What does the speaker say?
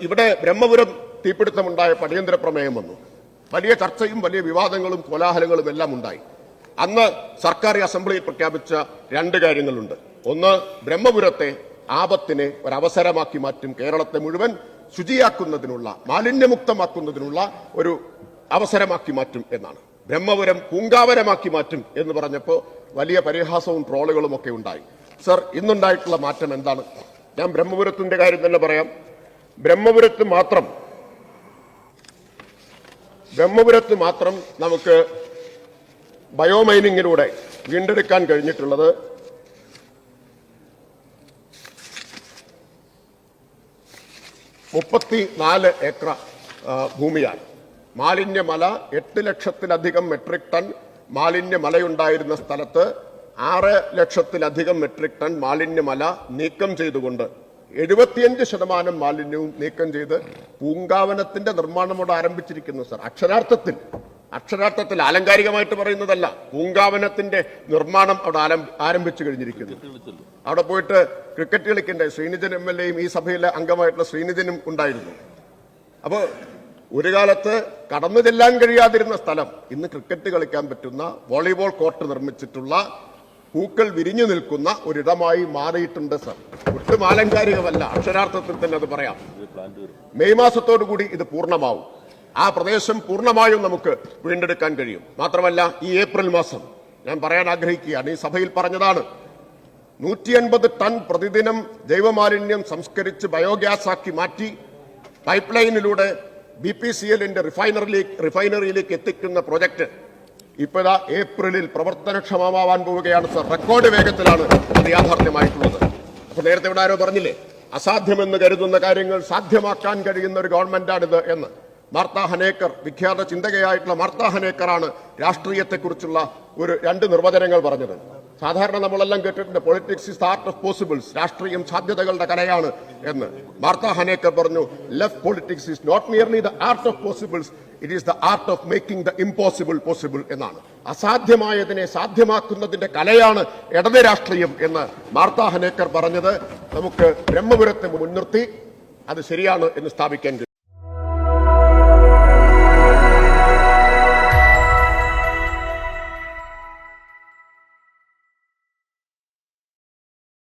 ഇവിടെ ബ്രഹ്മപുരം തീപിടുത്തമുണ്ടായ പടിയന്തര പ്രമേയം വന്നു. വലിയ ചർച്ചയും വലിയ വിവാദങ്ങളും കോലാഹലങ്ങളും എല്ലാം ഉണ്ടായി. അന്ന് സർക്കാർ അസംബ്ലിയിൽ പ്രഖ്യാപിച്ച രണ്ട് കാര്യങ്ങളുണ്ട്. ഒന്ന് ബ്രഹ്മപുരത്തെ ആപത്തിനെ ഒരവസരമാക്കി മാറ്റും കേരളത്തെ മുഴുവൻ ശുചിയാക്കുന്നതിനുള്ള മാലിന്യമുക്തമാക്കുന്നതിനുള്ള ഒരു അവസരമാക്കി മാറ്റും എന്നാണ്. ബ്രഹ്മപുരം പൂങ്കാവരമാക്കി മാറ്റും എന്ന് പറഞ്ഞപ്പോൾ വലിയ പരിഹാസവും ട്രോളുകളും ഒക്കെ ഉണ്ടായി. സർ ഇന്നുണ്ടായിട്ടുള്ള മാറ്റം എന്താണ്? ഞാൻ ബ്രഹ്മപുരത്തിന്റെ കാര്യം തന്നെ പറയാം. ബ്രഹ്മപുരത്ത് മാത്രം ബ്രഹ്മപുരത്ത് മാത്രം നമുക്ക് ബയോമൈനിങ്ങിലൂടെ വീണ്ടെടുക്കാൻ കഴിഞ്ഞിട്ടുള്ളത് മുപ്പത്തി നാല് ഏക്കർ ഭൂമിയാണ്. മാലിന്യമല എട്ട് ലക്ഷത്തിലധികം മെട്രിക് ടൺ മാലിന്യമലയുണ്ടായിരുന്ന സ്ഥലത്ത് ആറ് ലക്ഷത്തിലധികം മെട്രിക് ടൺ മാലിന്യമല നീക്കം ചെയ്തുകൊണ്ട് എഴുപത്തിയഞ്ച് ശതമാനം മാലിന്യവും നീക്കം ചെയ്ത് പൂങ്കാവനത്തിന്റെ നിർമ്മാണം അവിടെ ആരംഭിച്ചിരിക്കുന്നു സർ. അക്ഷരാർത്ഥത്തിൽ അക്ഷരാർത്ഥത്തിൽ ആലങ്കാരികമായിട്ട് പറയുന്നതല്ല. പൂങ്കാവനത്തിന്റെ നിർമ്മാണം അവിടെ ആരംഭിച്ചു കഴിഞ്ഞിരിക്കുന്നു. അവിടെ പോയിട്ട് ക്രിക്കറ്റ് കളിക്കേണ്ട ശ്രീനിധൻ എം എൽ എയും ഈ സഭയിലെ അംഗമായിട്ടുള്ള ശ്രീനിധനും ഉണ്ടായിരുന്നു. അപ്പോൾ ഒരു കാലത്ത് കടന്നു ചെല്ലാൻ കഴിയാതിരുന്ന സ്ഥലം ഇന്ന് ക്രിക്കറ്റ് കളിക്കാൻ പറ്റുന്ന വോളിബോൾ കോർട്ട് നിർമ്മിച്ചിട്ടുള്ള പൂക്കൾ വിരിഞ്ഞു നിൽക്കുന്ന ഒരിടമായി മാറിയിട്ടുണ്ട് സർ. ഒട്ടും ആലങ്കാരികമല്ല അക്ഷരാർത്ഥത്തിൽ തന്നെ അത് പറയാം. മെയ് മാസത്തോടു കൂടി ഇത് പൂർണമാവും. ആ പ്രദേശം പൂർണമായും നമുക്ക് വീണ്ടെടുക്കാൻ കഴിയും. മാത്രമല്ല ഈ ഏപ്രിൽ മാസം ഞാൻ പറയാൻ ആഗ്രഹിക്കുകയാണ്. ഈ സഭയിൽ പറഞ്ഞതാണ് നൂറ്റി അൻപത് ടൺ പ്രതിദിനം ജൈവമാലിന്യം സംസ്കരിച്ച് ബയോഗ്യാസ് ആക്കി മാറ്റി പൈപ്പ് ലൈനിലൂടെ ബി പി സി എല്ലിന്റെ റിഫൈനറിയിലേക്ക് റിഫൈനറിയിലേക്ക് എത്തിക്കുന്ന പ്രൊജക്ട് ഇപ്പോഴാ ഏപ്രിലിൽ പ്രവർത്തനക്ഷമമാവാൻ പോവുകയാണ് സർ. റെക്കോർഡ് വേഗത്തിലാണ് അത് യാഥാർത്ഥ്യമായിട്ടുള്ളത്. അപ്പൊ നേരത്തെ ഇവിടെ ആരോ പറഞ്ഞില്ലേ? അസാധ്യമെന്ന് കരുതുന്ന കാര്യങ്ങൾ സാധ്യമാക്കാൻ കഴിയുന്ന ഒരു ഗവൺമെന്റാണിത് എന്ന്. മാർത്താ ഹനേക്കർ വിഖ്യാത ചിന്തകയായിട്ടുള്ള മാർത്താ ഹനേക്കറാണ് രാഷ്ട്രീയത്തെക്കുറിച്ചുള്ള ഒരു രണ്ട് നിർവചനങ്ങൾ പറഞ്ഞത്. സാധാരണ നമ്മളെല്ലാം കേട്ടിട്ടുണ്ട് politics is art of possibles രാഷ്ട്രീയം സാധ്യതകളുടെ കലയാണ് എന്ന്. മാർത്ത ഹനേക്കർ പറഞ്ഞു left politics is not merely the art of possibles it is the art of making the impossible possible എന്നാണ്. അസാധ്യമായതിനെ സാധ്യമാക്കുന്നതിന്റെ കലയാണ് ഇടത് രാഷ്ട്രീയം എന്ന് മാർത്ത ഹനേക്കർ പറഞ്ഞത്. നമുക്ക് ബ്രഹ്മപുരത്തെ മുൻനിർത്തി അത് ശരിയാണ് എന്ന് സ്ഥാപിക്കാൻ കഴിയും